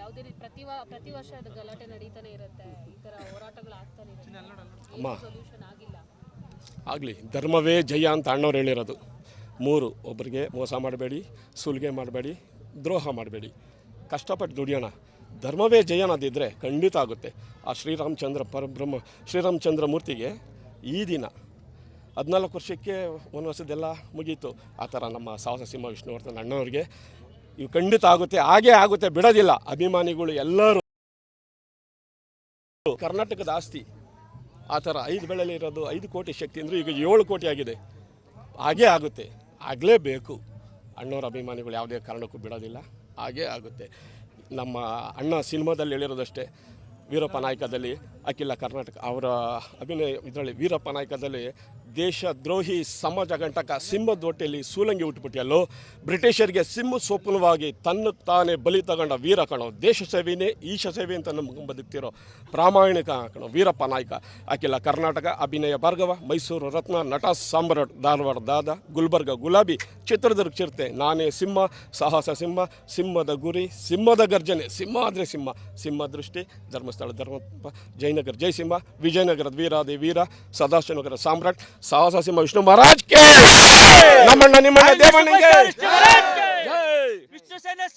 ಯಾವುದೇ ರೀತಿ ಪ್ರತಿ ಪ್ರತಿ ವರ್ಷ ಅದು ಗಲಾಟೆ ನಡೀತಾನೆ ಇರುತ್ತೆ. ಈ ತರ ಹೋರಾಟಗಳು ಆಗ್ತಾನೆ ಇರುತ್ತೆ. ಅಮ್ಮ. ಸೊಲ್ಯೂಷನ್ ಆಗಿಲ್ಲ. ಆಗಲಿ ಧರ್ಮವೇ ಜಯ ಅಂತ ಅಣ್ಣವ್ರು ಹೇಳಿರೋದು. ಮೂರು ಒಬ್ಬರಿಗೆ ಮೋಸ ಮಾಡಬೇಡಿ ಸುಲಿಗೆ ಮಾಡಬೇಡಿ ದ್ರೋಹ ಮಾಡಬೇಡಿ. ಕಷ್ಟಪಟ್ಟು ದುಡಿಯೋಣ. ಧರ್ಮವೇ ಜಯ ಅನ್ನೋದಿದ್ದರೆ ಖಂಡಿತ ಆಗುತ್ತೆ. ಆ ಶ್ರೀರಾಮಚಂದ್ರ ಪರಬ್ರಹ್ಮ ಶ್ರೀರಾಮಚಂದ್ರ ಮೂರ್ತಿಗೆ ಈ ದಿನ ಹದಿನಾಲ್ಕು ವರ್ಷಕ್ಕೆ ಒಂದು ವರ್ಷದ್ದೆಲ್ಲ ಮುಗೀತು. ಆ ಥರ ನಮ್ಮ ಸಾಹಸ ಸಿಂಹ ವಿಷ್ಣುವರ್ಧನ್ ಅಣ್ಣವ್ರಿಗೆ ಇವು ಖಂಡಿತ ಆಗುತ್ತೆ, ಹಾಗೇ ಆಗುತ್ತೆ, ಬಿಡೋದಿಲ್ಲ. ಅಭಿಮಾನಿಗಳು ಎಲ್ಲರೂ. ಕರ್ನಾಟಕದ ಆಸ್ತಿ, ಆ ಥರ ಐದು ಬೆಳೆಯಲ್ಲಿ ಇರೋದು ಐದು ಕೋಟಿ ಶಕ್ತಿ ಅಂದರೆ ಈಗ ಏಳು ಕೋಟಿ ಆಗಿದೆ. ಹಾಗೇ ಆಗುತ್ತೆ, ಆಗಲೇಬೇಕು. ಅಣ್ಣವ್ರ ಅಭಿಮಾನಿಗಳು ಯಾವುದೇ ಕಾರಣಕ್ಕೂ ಬಿಡೋದಿಲ್ಲ, ಹಾಗೇ ಆಗುತ್ತೆ. ನಮ್ಮ ಅಣ್ಣ ಸಿನಿಮಾದಲ್ಲಿ ಹೇಳಿರೋದಷ್ಟೇ, ವೀರಪ್ಪ ನಾಯಕದಲ್ಲಿ ಅಖಿಲ ಕರ್ನಾಟಕ ಅವರ ಅಭಿನಯ ಇದರಲ್ಲಿ ವೀರಪ್ಪ ನಾಯಕದಲ್ಲಿ ದೇಶದ್ರೋಹಿ ಸಮಾಜ ಗಂಟಕ ಸಿಂಹದ ಹೊಟ್ಟೆಯಲ್ಲಿ ಸೂಲಂಗಿ ಉಟ್ಬಿಟ್ಟಿಯಲ್ಲೋ, ಬ್ರಿಟಿಷರಿಗೆ ಸಿಂಹ ಸೋಪನವಾಗಿ ತನ್ನ ತಾನೇ ಬಲಿ ತಗೊಂಡ ವೀರ ಕಣೋ, ದೇಶ ಸೇವೆಯೇ ಈಶ ಸೇವೆ ಅಂತ ನಮ್ಗೆ ಬದುಕ್ತಿರೋ ಪ್ರಾಮಾಣಿಕ ಕಣೋ ವೀರಪ್ಪ ನಾಯಕ. ಅಖಿಲ ಕರ್ನಾಟಕ ಅಭಿನಯ ಭಾರ್ಗವ, ಮೈಸೂರು ರತ್ನ, ನಟ ಸಾಮ್ರಾಟ್ ಧಾರವಾಡ ದಾದ, ಗುಲ್ಬರ್ಗ ಗುಲಾಬಿ, ಚಿತ್ರದುರ್ಗ ಚಿರತೆ, ನಾನೇ ಸಿಂಹ, ಸಾಹಸ ಸಿಂಹ, ಸಿಂಹದ ಗುರಿ, ಸಿಂಹದ ಗರ್ಜನೆ, ಸಿಂಹ ಆದರೆ ಸಿಂಹ ಸಿಂಹ ದೃಷ್ಟಿ, ಧರ್ಮಸ್ಥಳ ಧರ್ಮಪ್ಪ ಜಯನಗರ ಜಯಸಿಂಹ ವಿಜಯನಗರದ ವೀರಾದಿ ವೀರ ಸದಾಶಿವನಗರ ಸಾಮ್ರಾಟ್ ಸಾಹಸ ಸಿಂಹ ವಿಷ್ಣು ಮಹಾರಾಜ್ ಕೆ ನಮ್ಮಣ್ಣ ನಿಮ್ಮಣ್ಣ ದೇವಣ್ಣಗೆ ವಿಷ್ಣು ಸೇನೆ